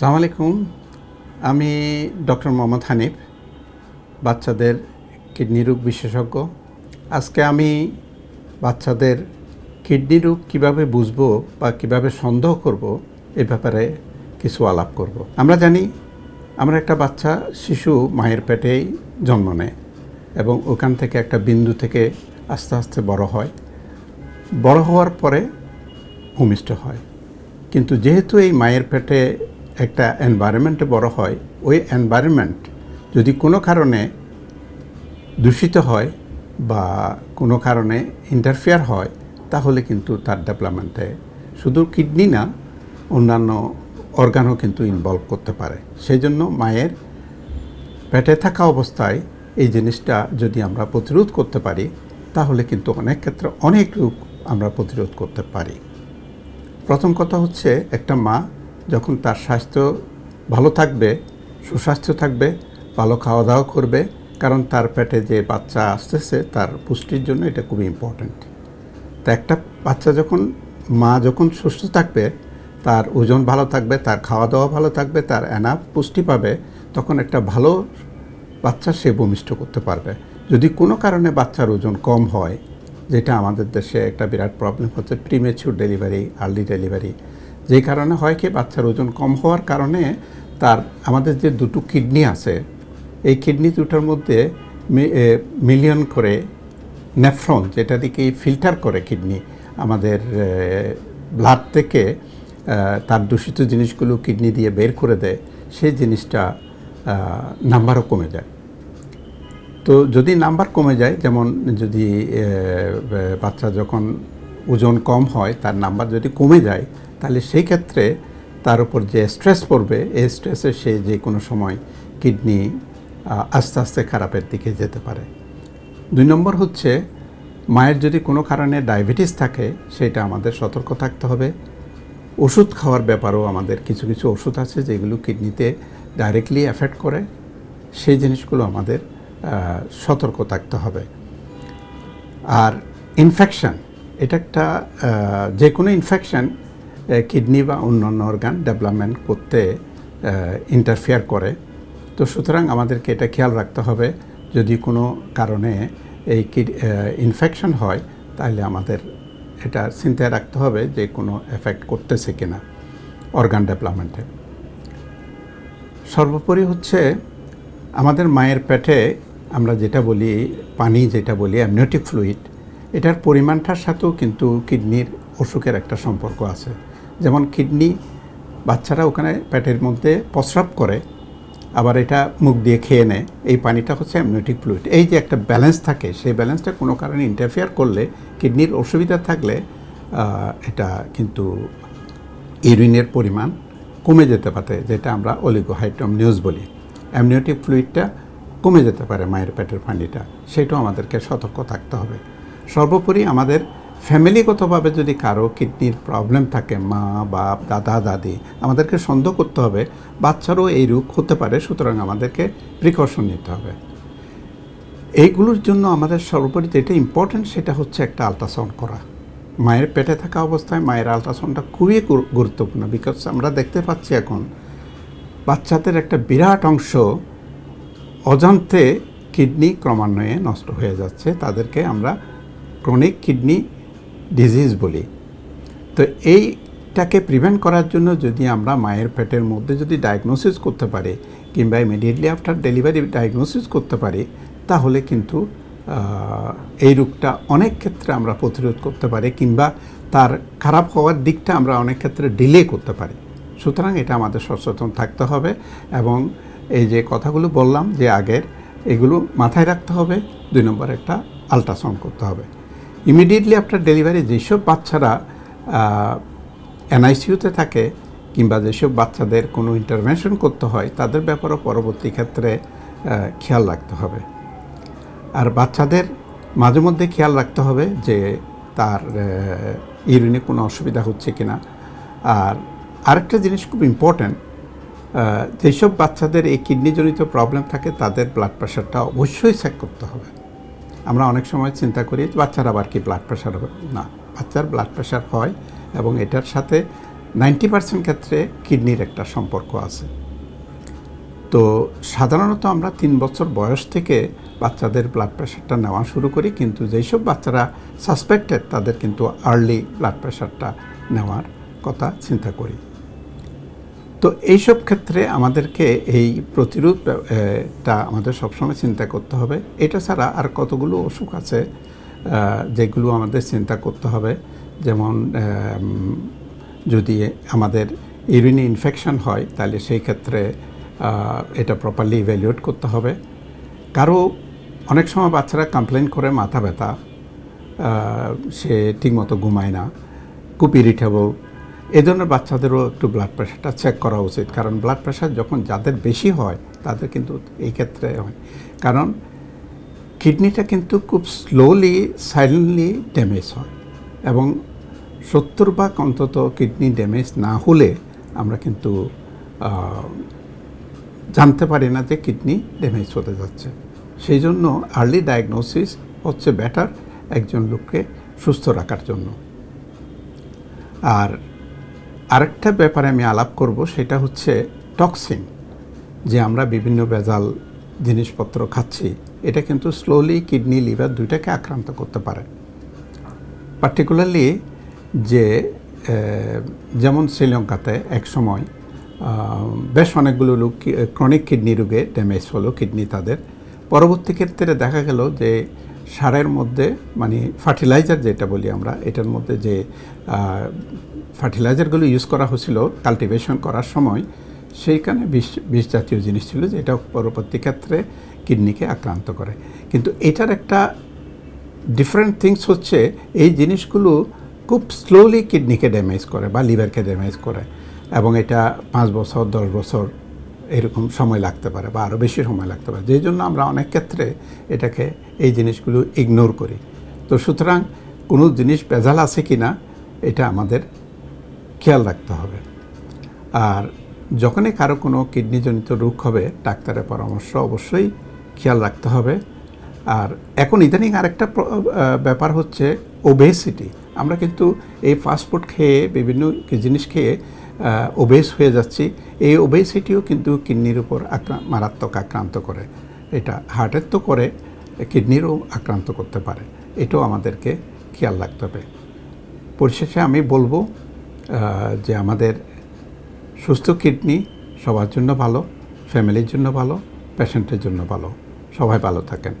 সালাম আলাইকুম। আমি ডক্টর মোহাম্মদ হানিফ, বাচ্চাদের কিডনি রোগ বিশেষজ্ঞ। আজকে আমি বাচ্চাদের কিডনি রোগ কীভাবে বুঝব বা কীভাবে সন্দেহ করব এ ব্যাপারে কিছু আলাপ করব। আমরা জানি, আমরা একটা বাচ্চা শিশু মায়ের পেটেই জন্ম নেয় এবং ওখান থেকে একটা বিন্দু থেকে আস্তে আস্তে বড় হয়। বড় হওয়ার পরে ভূমিষ্ঠ হয়। কিন্তু যেহেতু এই মায়ের পেটে একটা এনভায়রনমেন্টে বড় হয়, ওই এনভায়রনমেন্ট যদি কোনো কারণে দূষিত হয় বা কোনো কারণে ইন্টারফেয়ার হয়, তাহলে কিন্তু তার ডেভেলপমেন্টে শুধু কিডনি না, অন্যান্য অর্গানও কিন্তু ইনভলভ করতে পারে। সেই জন্য মায়ের পেটে থাকা অবস্থায় এই জিনিসটা যদি আমরা প্রতিরোধ করতে পারি, তাহলে কিন্তু অনেক ক্ষেত্রে অনেক রোগ আমরা প্রতিরোধ করতে পারি। প্রথম কথা হচ্ছে, একটা মা যখন তার স্বাস্থ্য ভালো থাকবে, সুস্বাস্থ্য থাকবে, ভালো খাওয়া দাওয়া করবে, কারণ তার পেটে যে বাচ্চা আসতেছে, তার পুষ্টির জন্য এটা খুবই ইম্পর্ট্যান্ট তা একটা বাচ্চা যখন, মা যখন সুস্থ থাকবে, তার ওজন ভালো থাকবে, তার খাওয়া দাওয়া ভালো থাকবে, তার এনাফ পুষ্টি পাবে, তখন একটা ভালো বাচ্চা সে ভূমিষ্ঠ করতে পারবে। যদি কোনো কারণে বাচ্চার ওজন কম হয়, যেটা আমাদের দেশে একটা বিরাট প্রবলেম হচ্ছে প্রিমেচুর ডেলিভারি আর্লি ডেলিভারি যেই কারণে হয় কি, বাচ্চার ওজন কম হওয়ার কারণে তার, আমাদের যে দুটো কিডনি আছে, এই কিডনি দুটোর মধ্যে মিলিয়ন করে নেফ্রন, যেটা দিকে ফিল্টার করে কিডনি, আমাদের ব্লাড থেকে তার দূষিত জিনিসগুলো কিডনি দিয়ে বের করে দেয়, সেই জিনিসটা নাম্বারও কমে যায়। তো যদি নাম্বার কমে যায়, যেমন যদি বাচ্চা যখন ওজন কম হয়, তার নাম্বার যদি কমে যায় তাহলে সেই ক্ষেত্রে তার উপর যে স্ট্রেস পড়বে, এই স্ট্রেসে সে যে কোনো সময় কিডনি আস্তে আস্তে খারাপের দিকে যেতে পারে। দুই নম্বর হচ্ছে, মায়ের যদি কোনো কারণে ডায়াবেটিস থাকে, সেটা আমাদের সতর্ক থাকতে হবে। ওষুধ খাওয়ার ব্যাপারেও আমাদের কিছু কিছু ওষুধ আছে যেগুলো কিডনিতে ডাইরেক্টলি এফেক্ট করে। সেই জিনিসগুলো আমাদের সতর্ক থাকতে হবে। আর ইনফেকশান এটা একটা যে কোনো ইনফেকশান কিডনি বা অন্যান্য অর্গান ডেভেলপমেন্ট করতে ইন্টারফেয়ার করে। তো সুতরাং আমাদেরকে এটা খেয়াল রাখতে হবে। যদি কোনো কারণে এই কিড ইনফেকশন হয়, তাহলে আমাদের এটা চিন্তায় রাখতে হবে যে কোনো এফেক্ট করতেছে কিনা অর্গান ডেভেলপমেন্টে সর্বোপরি হচ্ছে আমাদের মায়ের পেটে আমরা যেটা বলি, পানি যেটা বলি অ্যামনিওটিক ফ্লুইড এটার পরিমাণটার সাথেও কিন্তু কিডনির অসুখের একটা সম্পর্ক আছে। যেমন কিডনি, বাচ্চারা ওখানে পেটের মধ্যে প্রস্রাব করে, আবার এটা মুখ দিয়ে খেয়ে নেয়। এই পানিটা হচ্ছে অ্যামনিওটিক ফ্লুইড এই যে একটা ব্যালেন্স থাকে, সেই ব্যালেন্সটা কোনো কারণে ইন্টারফেয়ার করলে কিডনির অসুবিধা থাকলে এটা কিন্তু ইউরিনের পরিমাণ কমে যেতে পারে, যেটা আমরা অলিগোহাইড্রম নিউজ বলি। অ্যামনিওটিক ফ্লুইডটা কমে যেতে পারে মায়ের পেটের পানিটা। সেটাও আমাদেরকে সতর্ক থাকতে হবে। সর্বোপরি আমাদের ফ্যামিলিগতভাবে যদি কারও কিডনির প্রবলেম থাকে, মা, বাপ, দাদা, দাদি, আমাদেরকে সন্দেহ করতে হবে, বাচ্চারও এই রোগ হতে পারে, সুতরাং আমাদেরকে প্রিকশন নিতে হবে। এইগুলোর জন্য আমাদের সর্বোপরি যেটা ইম্পর্ট্যান্ট সেটা হচ্ছে একটা আলট্রাসাউন্ড করা। মায়ের পেটে থাকা অবস্থায় মায়ের আলট্রাসাউন্ডটা খুবই গুরুত্বপূর্ণ বিকজ আমরা দেখতে পাচ্ছি এখন বাচ্চাদের একটা বিরাট অংশ অজান্তে কিডনি ক্রমান্বয়ে নষ্ট হয়ে যাচ্ছে। তাদেরকে আমরা ক্রনিক কিডনি ডিজিজ বলি, তো এইটাকে প্রিভেন্ট করার জন্য যদি আমরা মায়ের পেটের মধ্যে যদি ডায়াগনোসিস করতে পারি কিংবা ইমিডিয়েটলি আফটার ডেলিভারি ডায়াগনোসিস করতে পারি, তাহলে কিন্তু এই রোগটা অনেক ক্ষেত্রে আমরা প্রতিরোধ করতে পারি কিংবা তার খারাপ হওয়ার দিকটা আমরা অনেক ক্ষেত্রে ডিলে করতে পারি। সুতরাং এটা আমাদের সচেতন থাকতে হবে এবং এই যে কথাগুলো বললাম যে আগের, এগুলো মাথায় রাখতে হবে। দুই নম্বর একটা আলট্রাসাউন্ড করতে হবে। ইমিডিয়েটলি আফটার ডেলিভারি যেসব বাচ্চারা এনআইসিউতে থাকে কিংবা যেসব বাচ্চাদের কোনো ইন্টারভেনশন করতে হয়, তাদের ব্যাপারেও পরবর্তী ক্ষেত্রে খেয়াল রাখতে হবে। আর বাচ্চাদের মাঝে মধ্যে খেয়াল রাখতে হবে যে তার ইউরিনে কোনো অসুবিধা হচ্ছে কি না আর আরেকটা জিনিস খুব ইম্পর্ট্যান্ট যেসব বাচ্চাদের এই কিডনিজনিত প্রবলেম থাকে, তাদের ব্লাড প্রেশারটা অবশ্যই চেক করতে হবে। আমরা অনেক সময় চিন্তা করি, বাচ্চার আবার কি ব্লাড প্রেশার হবে? না, বাচ্চার ব্লাড প্রেশার হয় এবং এটার সাথে নাইনটি পার্সেন্ট ক্ষেত্রে কিডনির একটা সম্পর্ক আছে। তো সাধারণত আমরা তিন বছর বয়স থেকে বাচ্চাদের ব্লাড প্রেশারটা নেওয়া শুরু করি, কিন্তু যেসব বাচ্চারা সাসপেক্টেড তাদের কিন্তু আর্লি ব্লাড প্রেশারটা নেওয়ার কথা চিন্তা করি। তো এইসব ক্ষেত্রে আমাদেরকে এই প্রতিরোধটা আমাদের সবসময় চিন্তা করতে হবে। এটা ছাড়া আর কতগুলো অসুখ আছে যেগুলো আমাদের চিন্তা করতে হবে। যেমন যদি আমাদের ইউরিনি ইনফেকশন হয়, তাহলে সেই ক্ষেত্রে এটা প্রপারলি ইভ্যালুয়েট করতে হবে। কারও অনেক সময় বাচ্চারা কমপ্লেন করে মাথা ব্যথা সে ঠিকমতো ঘুমায় না, খুব ইরিটেবল এই ধরনের বাচ্চাদেরও একটু ব্লাড প্রেশারটা চেক করা উচিত। কারণ ব্লাড প্রেশার যখন যাদের বেশি হয়, তাদের কিন্তু এই ক্ষেত্রে হয়। কারণ কিডনিটা কিন্তু খুব স্লোলি সাইলেন্টলি ড্যামেজ হয়। এবং সত্তর ভাগ অন্তত কিডনি ড্যামেজ না হলে আমরা কিন্তু জানতে পারি না যে কিডনি ড্যামেজ হতে যাচ্ছে। সেই জন্য আর্লি ডায়াগনোসিস হচ্ছে বেটার একজন লোককে সুস্থ রাখার জন্য। আর আরেকটা ব্যাপারে আমি আলাপ করব, সেটা হচ্ছে টক্সিন যে আমরা বিভিন্ন ভেজাল জিনিসপত্র খাচ্ছি, এটা কিন্তু স্লোলি কিডনি লিভার দুইটাকে আক্রান্ত করতে পারে। পার্টিকুলারলি যে যেমন শ্রীলঙ্কাতে এক সময় বেশ অনেকগুলো লোক ক্রনিক কিডনি রোগে ড্যামেজ হলো কিডনি তাদের। পরবর্তী ক্ষেত্রে দেখা গেল যে সারের মধ্যে মানে ফার্টিলাইজার যেটা বলি আমরা, এটার মধ্যে যে ফার্টিলাইজারগুলো ইউজ করা হয়েছিল কাল্টিভেশন করার সময়, সেইখানে বিষ বিষ জাতীয় জিনিস ছিল যেটা পরবর্তী ক্ষেত্রে কিডনিকে আক্রান্ত করে। কিন্তু এটার একটা ডিফারেন্ট থিংস হচ্ছে, এই জিনিসগুলো খুব স্লোলি কিডনিকে ড্যামেজ করে বা লিভারকে ড্যামেজ করে এবং এটা পাঁচ বছর, দশ বছর এরকম সময় লাগতে পারে বা আরও বেশি সময় লাগতে পারে। যেই জন্য আমরা অনেক ক্ষেত্রে এটাকে এই জিনিসগুলো ইগনোর করি। তো সুতরাং কোনো জিনিস ভেজাল আছে কি না এটা আমাদের খেয়াল রাখতে হবে। আর যখনই কারও কোনো কিডনিজনিত রোগ হবে, ডাক্তারের পরামর্শ অবশ্যই খেয়াল রাখতে হবে। আর এখন ইদানিং আরেকটা ব্যাপার হচ্ছে ওবেসিটি আমরা কিন্তু এই ফাস্টফুড খেয়ে, বিভিন্ন জিনিস খেয়ে ওবেস হয়ে যাচ্ছি। এই ওবেসিটিও কিন্তু কিডনির উপর আক্রা- মারাত্মক আক্রান্ত করে। এটা হার্টের তো করে, কিডনিরও আক্রান্ত করতে পারে। এটাও আমাদেরকে খেয়াল রাখতে হবে। পরিশেষে আমি বলব যে আমাদের সুস্থ কিডনি সবার জন্য ভালো ফ্যামিলির জন্য ভালো পেশেন্টের জন্য ভালো। সবাই ভালো থাকেন।